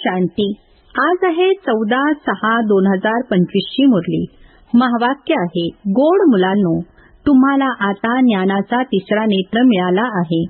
शांती. आज आहे चौदा सहा दोन हजार पंचवीसची मुरली. महावाक्य आहे गोड मुलांनो तुम्हाला आता ज्ञानाचा तिसरा नेत्र मिळाला आहे.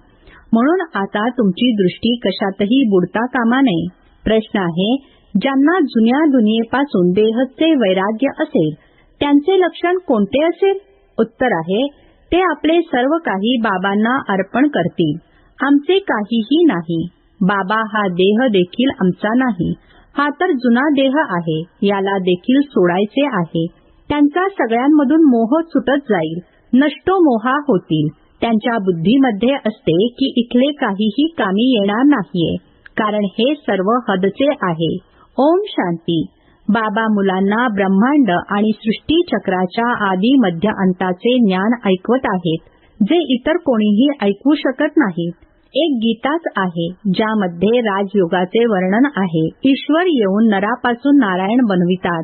म्हणून आता तुमची दृष्टी कशातही बुडता कामा नये. प्रश्न आहे ज्यांना जुन्या दुनियेपासून देहचे वैराग्य असेल त्यांचे लक्षण कोणते असेल? उत्तर आहे ते आपले सर्व काही बाबांना अर्पण करतील. आमचे काहीही नाही. बाबा हा देह देखील आमचा नाही. हा तर जुना देह आहे. याला देखील सोडायचे आहे. त्यांचा सगळ्यांमधून मोह सुटत जाईल. नष्टो मोहा होतील. त्यांच्या बुद्धीमध्ये असते की इथले काहीही कामी येणार नाहीये. कारण हे सर्व हदचे आहे. ओम शांती. बाबा मुलांना ब्रह्मांड आणि सृष्टी चक्राच्या आदी मध्य अंताचे ज्ञान ऐकवत आहेत जे इतर कोणीही ऐकू शकत नाहीत. एक गीताच आहे ज्यामध्ये राजयोगाचे वर्णन आहे. ईश्वर येऊन नरापासून नारायण बनवितात.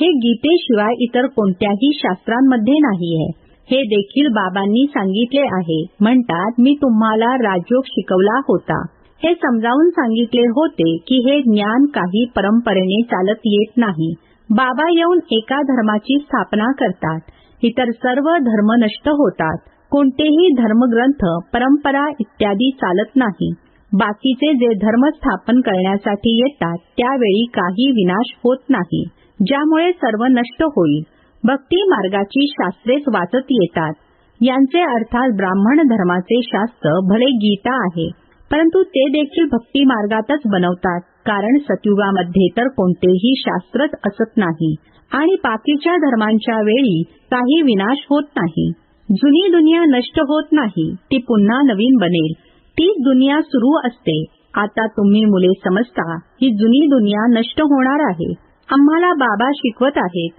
हे गीतेशिवाय इतर कोणत्याही शास्त्रांमध्ये नाहीये. हे देखील बाबांनी सांगितले आहे. म्हणतात मी तुम्हाला राजयोग शिकवला होता. हे समजावून सांगितले होते की हे ज्ञान काही परंपरेने चालत येत नाही. बाबा येऊन एका धर्माची स्थापना करतात. इतर सर्व धर्म नष्ट होतात. कोणतेही धर्मग्रंथ परंपरा इत्यादी चालत नाही. बाकीचे जे धर्म स्थापन करण्यासाठी येतात त्यावेळी काही विनाश होत नाही ज्यामुळे सर्व नष्ट होईल. भक्ती मार्गाची शास्त्रेच वाचत येतात. यांचे अर्थात ब्राह्मण धर्माचे शास्त्र भले गीता आहे परंतु ते देखील भक्ती मार्गातच बनवतात कारण सतयुगामध्ये तर कोणतेही शास्त्रच असत नाही आणि बाकीच्या धर्मांच्या वेळी काही विनाश होत नाही. जुनी दुनिया नष्ट होत नाही ती पुन्हा नवीन बनेल. तीच दुनिया सुरू असते. आता तुम्ही मुले समजता ही जुनी दुनिया नष्ट होणार आहे. आम्हाला बाबा शिकवत आहेत.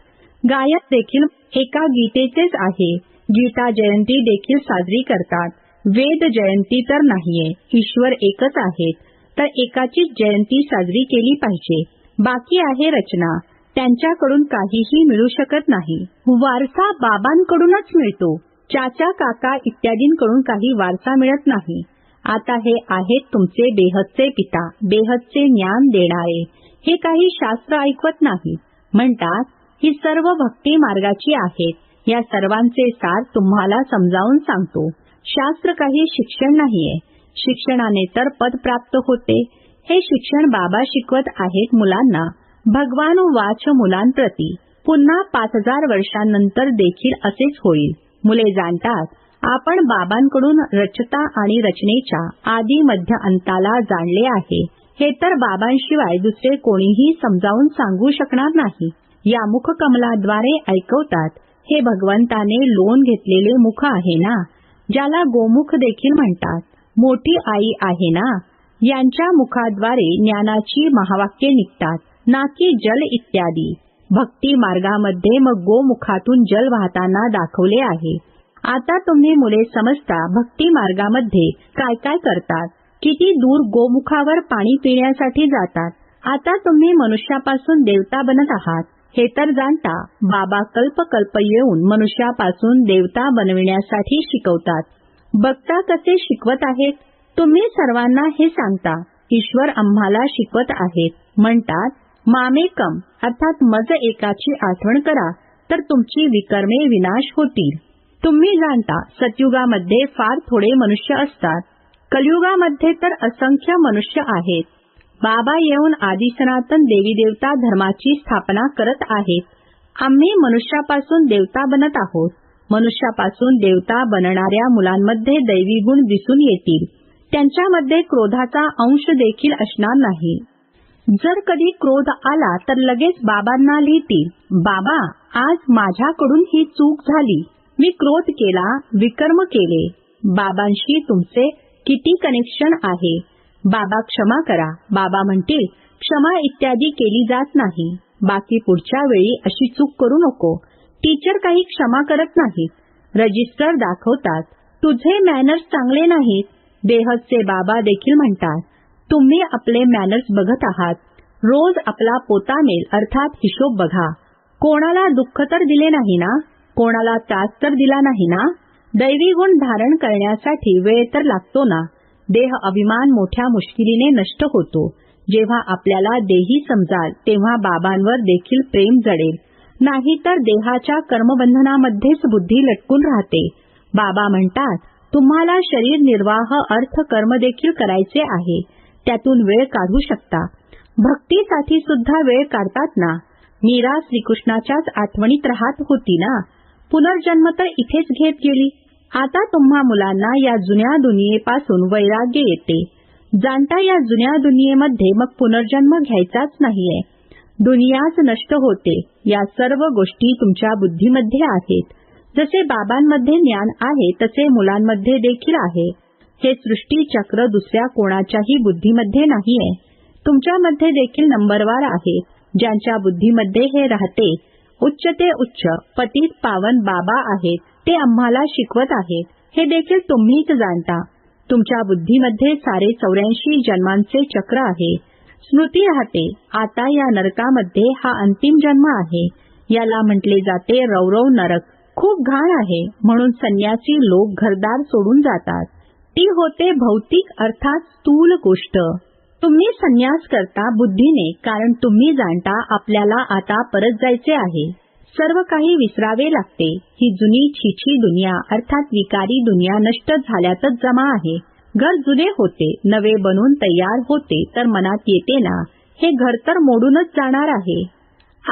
गायक देखील एका गीतेचेच आहे. गीता जयंती देखील साजरी करतात. वेद जयंती तर नाहीये ईश्वर एकच आहेत. तर एकाचीच जयंती साजरी केली पाहिजे. बाकी आहे रचना. त्यांच्याकडून काहीही मिळू शकत नाही. वारसा बाबांकडूनच मिळतो. चाचा काका इत्यादींकडून काही वारसा मिळत नाही. आता हे आहेत तुमचे बेहदचे पिता बेहदचे ज्ञान देणारे. हे काही शास्त्र ऐकवत नाही. म्हणतात ही सर्व भक्ती मार्गाची आहेत. या सर्वांचे सार तुम्हाला समजावून सांगतो. शास्त्र काही शिक्षण नाहीये. शिक्षणाने तर पद प्राप्त होते. हे शिक्षण बाबा शिकवत आहेत मुलांना. भगवान वाच मुलांप्रती. पुन्हा पाच हजार वर्षांनंतर देखील असेच होईल. मुले जाणतात. आपण बाबांकडून रचता आणि रचनेच्या आदी मध्य अंताला जाणले आहे. हे तर बाबांशिवाय दुसरे कोणीही समजावून सांगू शकणार नाही. या मुखकमलाद्वारे ऐकवतात हे भगवंताने लोन घेतलेले मुख आहे ना? ज्याला गोमुख देखील म्हणतात. मोठी आई आहे ना? यांच्या मुखाद्वारे ज्ञानाची महावाक्ये निघतात. ना की जल इत्यादी. भक्ती मार्गामध्ये मग गोमुखातून जल वाहताना दाखवले आहे. आता तुम्ही मुले समजता भक्ती मार्गामध्ये काय काय करतात. किती दूर गोमुखावर पाणी पिण्यासाठी जातात. आता तुम्ही मनुष्यापासून देवता बनत आहात. हे तर जाणता बाबा कल्प कल्प येऊन मनुष्यापासून देवता बनविण्यासाठी शिकवतात. बघता कसे शिकवत आहेत? तुम्ही सर्वांना हे सांगता ईश्वर आम्हाला शिकवत आहेत. म्हणतात मामेकम अर्थात मज एकाची आठवण करा तर तुमची विकर्मे विनाश होतील. तुम्ही जाणता सतयुगामध्ये फार थोडे मनुष्य असतात. कलियुगामध्ये तर असंख्य मनुष्य आहेत. बाबा येऊन आदिसनातन देवी देवता धर्माची स्थापना करत आहेत. आम्ही मनुष्यापासून देवता बनत आहोत. मनुष्यापासून देवता बनणाऱ्या मुलांमध्ये दैवी गुण दिसून येतील. त्यांच्यामध्ये क्रोधाचा अंश देखील असणार नाही. जर कधी क्रोध आला तर लगेच बाबांना लिहितील बाबा आज माझ्याकडून ही चूक झाली. मी क्रोध केला विकर्म केले. बाबांशी तुमचे किती कनेक्शन आहे? बाबा क्षमा करा. बाबा म्हणतील क्षमा इत्यादी केली जात नाही. बाकी पुढच्या वेळी अशी चूक करू नको. टीचर काही क्षमा करत नाहीत. रजिस्टर दाखवतात. तुझे मॅनर्स चांगले नाहीत. बेहदचे बाबा देखील म्हणतात तुम्ही आपले मॅनर्स बघत आहात. रोज आपला पोता मेल अर्थात हिशोब बघा. कोणाला दुःख तर दिले नाही ना? कोणाला त्रास तर दिला नाही ना? दैवी गुण धारण करण्यासाठी वेळ तर लागतो ना? देह अभिमान मोठ्या मुश्किलीने नष्ट होतो. जेव्हा आपल्याला देही समजाल तेव्हा बाबांवर देखील प्रेम जडेल. नाहीतर देहाच्या कर्मबंधनामध्येच बुद्धी लटकून राहते. बाबा म्हणतात तुम्हाला शरीर निर्वाह अर्थ कर्म देखील करायचे आहे. त्यातून वेळ काढू शकता. भक्तीसाठी सुद्धा वेळ काढतात ना? मीरा श्रीकृष्णाच्याच आठवणीत राहत होती ना? पुनर्जन्म तर इथेच घेत गेली. आता तुम्हा मुलांना या जुन्या दुनियेपासून वैराग्य येते. जाणता या जुन्या दुनियेमध्ये मग पुनर्जन्म घ्यायचाच नाहीये. दुनियाच नष्ट होते. या सर्व गोष्टी तुमच्या बुद्धीमध्ये आहेत. जसे बाबांमध्ये ज्ञान आहे तसे मुलांमध्ये देखील आहे. हे सृष्टीचक्र दुसऱ्या कोणाच्याही बुद्धीमध्ये नाहीये. तुमच्यामध्ये देखील नंबरवार आहे. ज्यांच्या बुद्धीमध्ये हे राहते उच्च ते उच्च पतित पावन बाबा आहेत ते आम्हाला शिकवत आहेत हे देखील तुम्हीच जाणता. तुमच्या बुद्धीमध्ये सारे चौऱ्याऐंशी जन्मांचे चक्र आहे. स्मृती राहते. आता या नरकामध्ये हा अंतिम जन्म आहे. याला म्हटले जाते रौरव नरक. खूप घाण आहे. म्हणून संन्यासी लोक घरदार सोडून जातात. ती होते भौतिक अर्थात स्थूल गोष्ट. तुम्ही संन्यास करता बुद्धीने कारण तुम्ही जाणता आपल्याला आता परत जायचे आहे. सर्व काही विसरावे लागते. ही जुनी छिछी दुनिया अर्थात विकारी दुनिया नष्ट झाल्यातच जमा आहे. घर जुने होते नवे बनून तयार होते तर मनात येते ना हे घर तर मोडूनच जाणार आहे.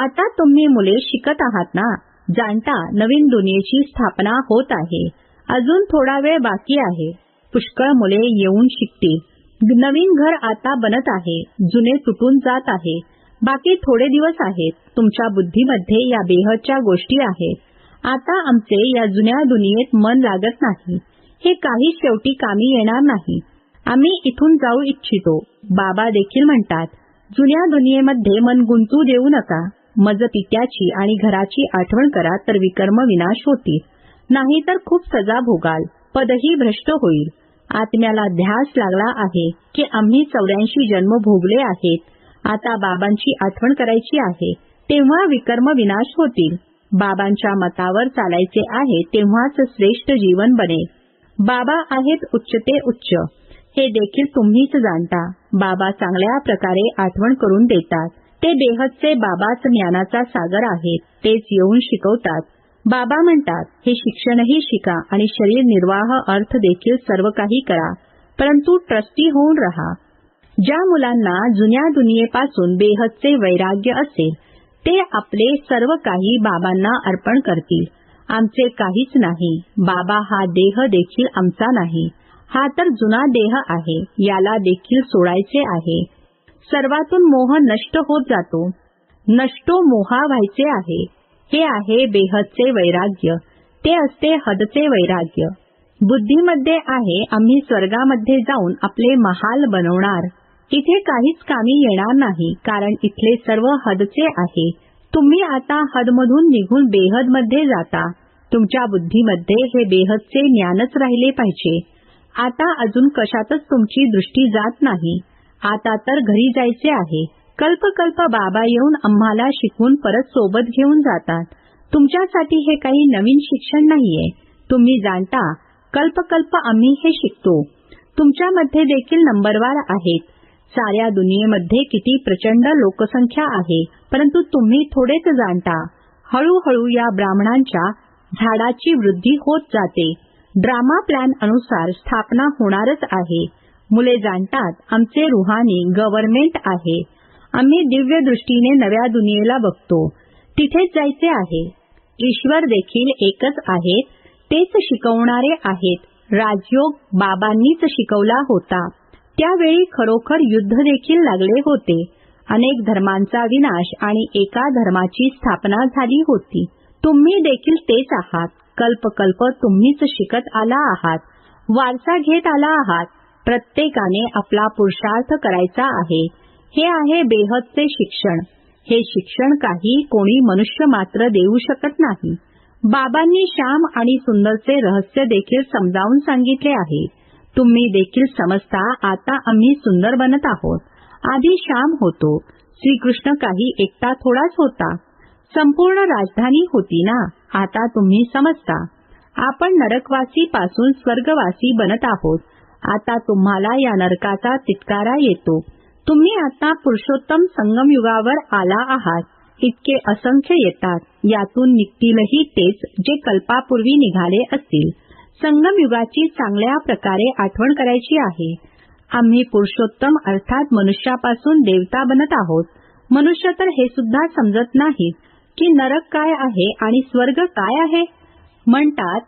आता तुम्ही मुले शिकत आहात ना जाणता नवीन दुनियेची स्थापना होत आहे. अजून थोडा वेळ बाकी आहे. पुष्कळ मुले येऊन शिकतील नवीन घर आता बनत आहे. जुने तुटून जात आहे. बाकी थोडे दिवस आहेत. तुमच्या बुद्धीमध्ये या बेहदच्या गोष्टी आहेत. आता आमचे या जुन्या दुनियेत मन लागत नाही. हे काही शेवटी कामी येणार नाही. आम्ही इथून जाऊ इच्छितो. बाबा देखील म्हणतात जुन्या दुनियेमध्ये मन गुंतू देऊ नका. मज पित्याची आणि घराची आठवण करा तर विकर्म विनाश होतील. नाहीतर खूप सजा भोगाल. पदही भ्रष्ट होईल. आत्म्याला ध्यास लागला आहे की आम्ही चौऱ्याऐंशी जन्म भोगले आहेत. आता बाबांची आठवण करायची आहे तेव्हा विकर्म विनाश होतील. बाबांच्या मतावर चालायचे आहे तेव्हाच श्रेष्ठ जीवन बनेल बाबा आहेत उच्च ते उच्च. हे देखील तुम्हीच जाणता. बाबा चांगल्या प्रकारे आठवण करून देतात. ते देहचे बाबाच ज्ञानाचा सागर आहेत. तेच येऊन शिकवतात. बाबा म्हणतात हे शिक्षणही शिका आणि शरीर निर्वाह अर्थ देखील सर्व काही करा परंतु ट्रस्टी होऊन रहा. ज्या मुलांना जुन्या दुनियेपासून बेहदचे वैराग्य असेल ते आपले सर्व काही बाबांना अर्पण करतील. आमचे काहीच नाही. बाबा हा देह देखील आमचा नाही. हा तर जुना देह आहे. याला देखील सोडायचे आहे. सर्वातून मोह नष्ट होत जातो. नष्टो मोहा व्हायचे आहे. हे आहे बेहदचे वैराग्य. ते असते हदचे वैराग्य. बुद्धीमध्ये आहे आम्ही स्वर्गामध्ये जाऊन आपले महाल बनवणार. इथे काहीच कामी येणार नाही कारण इथले सर्व हदचे आहे. तुम्ही आता हदमधून निघून बेहदमध्ये जाता. तुमच्या बुद्धीमध्ये हे बेहदचे ज्ञानच राहिले पाहिजे. आता अजून कशातच तुमची दृष्टी जात नाही. आता तर घरी जायचे आहे. कल्पकल्प बाबा येऊन आम्हाला शिकवून परत सोबत घेऊन जातात. तुमच्यासाठी हे काही नवीन शिक्षण नाहीये. तुम्ही जाणता कल्पकल्प आम्ही हे शिकतो. तुमच्यामध्ये देखील नंबरवार आहेत. साऱ्या दुनियेमध्ये किती प्रचंड लोकसंख्या आहे परंतु तुम्ही थोडेच जाणता. हळूहळू या ब्राह्मणांच्या झाडाची वृद्धी होत जाते. ड्रामा प्लॅन अनुसार स्थापना होणारच आहे. मुले जाणतात आमचे रुहानी गव्हर्नमेंट आहे. आम्ही दिव्य दृष्टीने नव्या दुनियेला बघतो. तिथेच जायचे आहे. ईश्वर देखील एकच आहे. तेच शिकवणारे आहेत. राजयोग बाबांनीच शिकवला होता. त्यावेळी खरोखर युद्ध देखील लागले होते. अनेक धर्मांचा विनाश आणि एका धर्माची स्थापना झाली होती. तुम्ही देखील तेच आहात. कल्पकल्प तुम्हीच शिकत आला आहात. वारसा घेत आला आहात. प्रत्येकाने आपला पुरुषार्थ करायचा आहे. हे आहे बेहदचे शिक्षण. हे शिक्षण काही कोणी मनुष्य मात्र देऊ शकत नाही. बाबांनी श्याम आणि सुंदरचे रहस्य देखील समजावून सांगितले आहे. तुम्ही देखील समजता आता आम्ही सुंदर बनत आहोत. आधी श्याम होतो. श्रीकृष्ण काही एकटा थोडाच होता. संपूर्ण राजधानी होती ना? आता तुम्ही समजता. आपण नरकवासी पासून स्वर्गवासी बनत आहोत. आता तुम्हाला या नरकाचा तिटकारा येतो. तुम्ही आता पुरुषोत्तम संगम युगावर आला आहात. इतके असंख्य येतात. यातून निघतीलही तेच जे कल्पापूर्वी निघाले असतील. संगम युगाची चांगल्या प्रकारे आठवण करायची आहे. आम्ही पुरुषोत्तम अर्थात मनुष्यापासून देवता बनत आहोत. मनुष्य तर हे सुद्धा समजत नाहीत की नरक काय आहे आणि स्वर्ग काय आहे? म्हणतात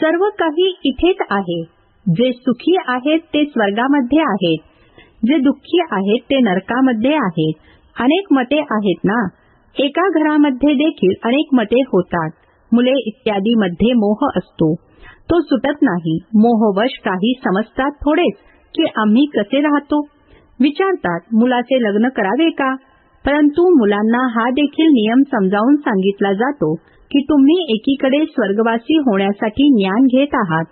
सर्व काही इथेच आहे. जे सुखी आहेत ते स्वर्गामध्ये आहेत. जे दुःखी आहेत ते नरकामध्ये आहेत. अनेक मते आहेत ना? एका घरामध्ये देखील अनेक मते होतात. मुले इत्यादी मध्ये मोह असतो. तो सुटत नाही. मोहवश काही समजतात थोडेच की आम्ही कसे राहतो? विचारतात मुलाचे लग्न करावे का? परंतु मुलांना हा देखील नियम समजावून सांगितला जातो की तुम्ही एकीकडे स्वर्गवासी होण्यासाठी ज्ञान घेत आहात.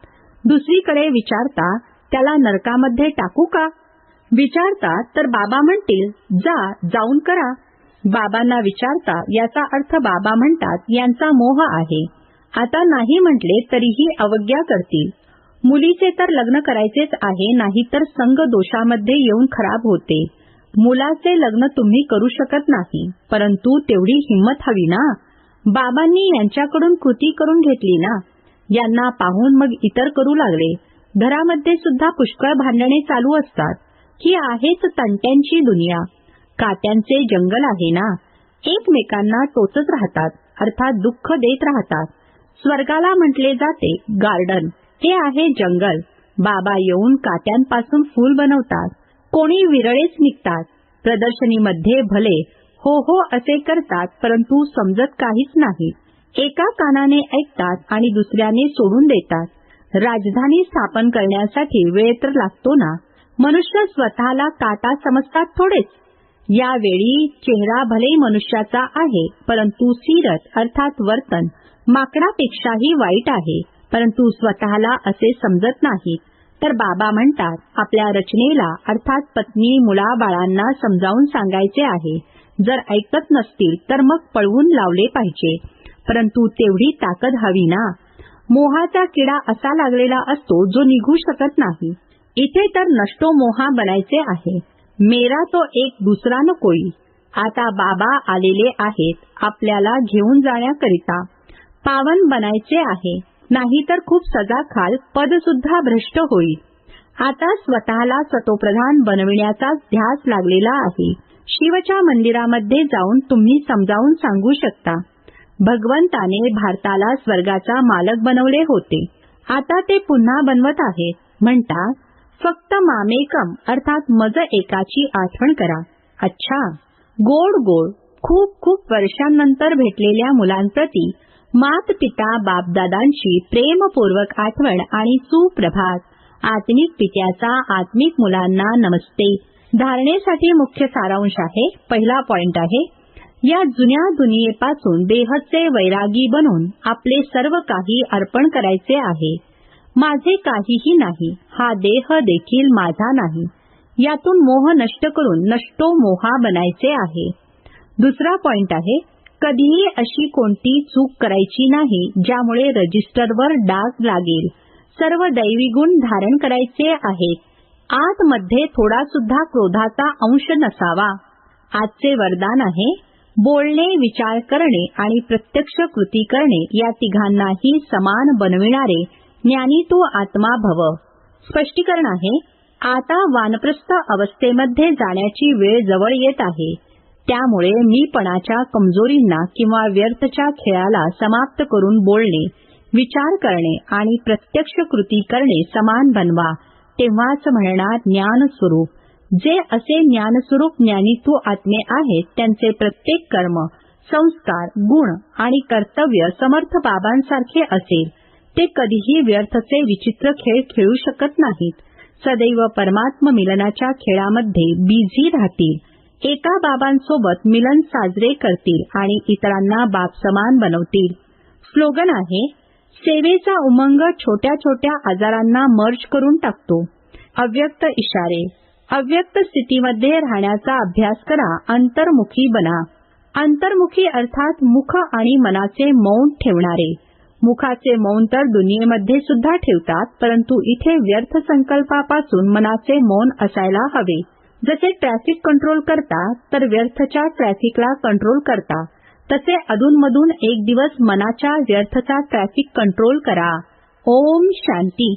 दुसरीकडे विचारता त्याला नरकामध्ये टाकू का? विचारतात तर बाबा म्हणतील जा जाऊन करा. बाबांना विचारता याचा अर्थ बाबा म्हणतात यांचा मोह आहे. आता नाही म्हटले तरीही अवज्ञा करतील. मुलीचे तर लग्न करायचेच आहे नाही तर संघ दोषामध्ये येऊन खराब होते. मुलाचे लग्न तुम्ही करू शकत नाही परंतु तेवढी हिंमत हवी ना? बाबांनी यांच्याकडून कृती करून घेतली ना? यांना पाहून मग इतर करू लागले. घरामध्ये सुद्धा पुष्कळ भांडणे चालू असतात. ही आहेच तंट्यांची दुनिया. कात्यांचे जंगल आहे ना? एकमेकांना टोचत राहतात अर्थात दुःख देत राहतात. स्वर्गाला म्हटले जाते गार्डन हे आहे जंगल. बाबा येऊन कात्यांपासून फूल बनवतात. कोणी विरळेच निघतात. प्रदर्शनीमध्ये भले हो हो असे करतात परंतु समजत काहीच नाही. एका कानाने ऐकतात आणि दुसऱ्याने सोडून देतात. राजधानी स्थापन करण्यासाठी वेळ तर लागतो ना? मनुष्य स्वतःला काटा समजतात थोडेच. यावेळी चेहरा भले मनुष्याचा आहे परंतु सीरत अर्थात वर्तन माकडापेक्षाही वाईट आहे परंतु स्वतःला असे समजत नाहीत. तर बाबा म्हणतात आपल्या रचनेला अर्थात पत्नी मुला बाळांना समजावून सांगायचे आहे. जर ऐकत नसतील तर मग पळवून लावले पाहिजे. परंतु तेवढी ताकद हवी ना. मोहाचा किडा असा लागलेला असतो जो निघू शकत नाही. इथे तर नष्टो मोहा बनायचे आहे. मेरा तो एक दुसरा न कोई आता बाबा आलेले आहेत आपल्याला घेऊन जाण्याकरिता. पावन बनायचे आहे नाहीतर खूप सजा खाल पद सुद्धा भ्रष्ट होईल आता स्वतःला सतोप्रधान बनविण्याचा ध्यास लागलेला आहे. शिवच्या मंदिरामध्ये जाऊन तुम्ही समजावून सांगू शकता. भगवंताने भारताला स्वर्गाचा मालक बनवले होते. आता ते पुन्हा बनवत आहे म्हणता फक्त मामेकम अर्थात मज एकाची आठवण करा. अच्छा. गोड गोड खूप खूप वर्षांनंतर भेटलेल्या मुलांप्रती मात पिता बापदादांची प्रेमपूर्वक आठवण आणि सुप्रभात. आत्मिक पित्याचा आत्मिक मुलांना नमस्ते. धारणेसाठी मुख्य सारांश आहे. पहिला पॉइंट आहे या जुन्या दुनियेपासून देहचे वैरागी बनून आपले सर्व काही अर्पण करायचे आहे. माझे काहीही नाही. हा देह देखील माझा नाही. यातून मोह नष्ट करून नष्टो मोहा बनायचे आहे. दुसरा पॉइंट आहे कधीही अशी कोणती चूक करायची नाही ज्यामुळे रजिस्टरवर डाग लागेल. सर्व दैवी गुण धारण करायचे आहेत आतमध्ये थोडा सुद्धा क्रोधाचा अंश नसावा. आजचे वरदान आहे बोलणे विचार करणे आणि प्रत्यक्ष कृती करणे या तिघांनाही समान बनविणारे ज्ञानी तू आत्मा भव. स्पष्टीकरण आहे आता वानप्रस्थ अवस्थेमध्ये जाण्याची वेळ जवळ येत आहे. त्यामुळे मीपणाच्या कमजोरींना किंवा व्यर्थच्या खेळाला समाप्त करून बोलणे विचार करणे आणि प्रत्यक्ष कृती करणे समान बनवा तेव्हाच म्हणणार ज्ञानस्वरूप. जे असे ज्ञानस्वरूप ज्ञानीत्व आत्मे आहेत त्यांचे प्रत्येक कर्म संस्कार गुण आणि कर्तव्य समर्थ बाबांसारखे असेल. ते कधीही व्यर्थचे विचित्र खेळ खेळू शकत नाहीत. सदैव परमात्म मिलनाच्या खेळामध्ये बिझी राहतील. एका बाबांसोबत मिलन साजरे करतील आणि इतरांना बाप समान बनवतील. स्लोगन आहे सेवेचा उमंग छोट्या छोट्या आजारांना मर्ज करून टाकतो. अव्यक्त इशारे अव्यक्त स्थितीमध्ये राहण्याचा अभ्यास करा अंतर्मुखी बना. अंतर्मुखी अर्थात मुख आणि मनाचे मौन ठेवणारे. मुखाचे मौन तर दुनियेमध्ये सुद्धा ठेवतात परंतु इथे व्यर्थ संकल्पापासून मनाचे मौन असायला हवे. जसे ट्रॅफिक कंट्रोल करता तर व्यर्थच्या ट्रॅफिकला कंट्रोल करता. तसे अधूनमधून एक दिवस मनाच्या व्यर्थचा ट्रॅफिक कंट्रोल करा. ओम शांती.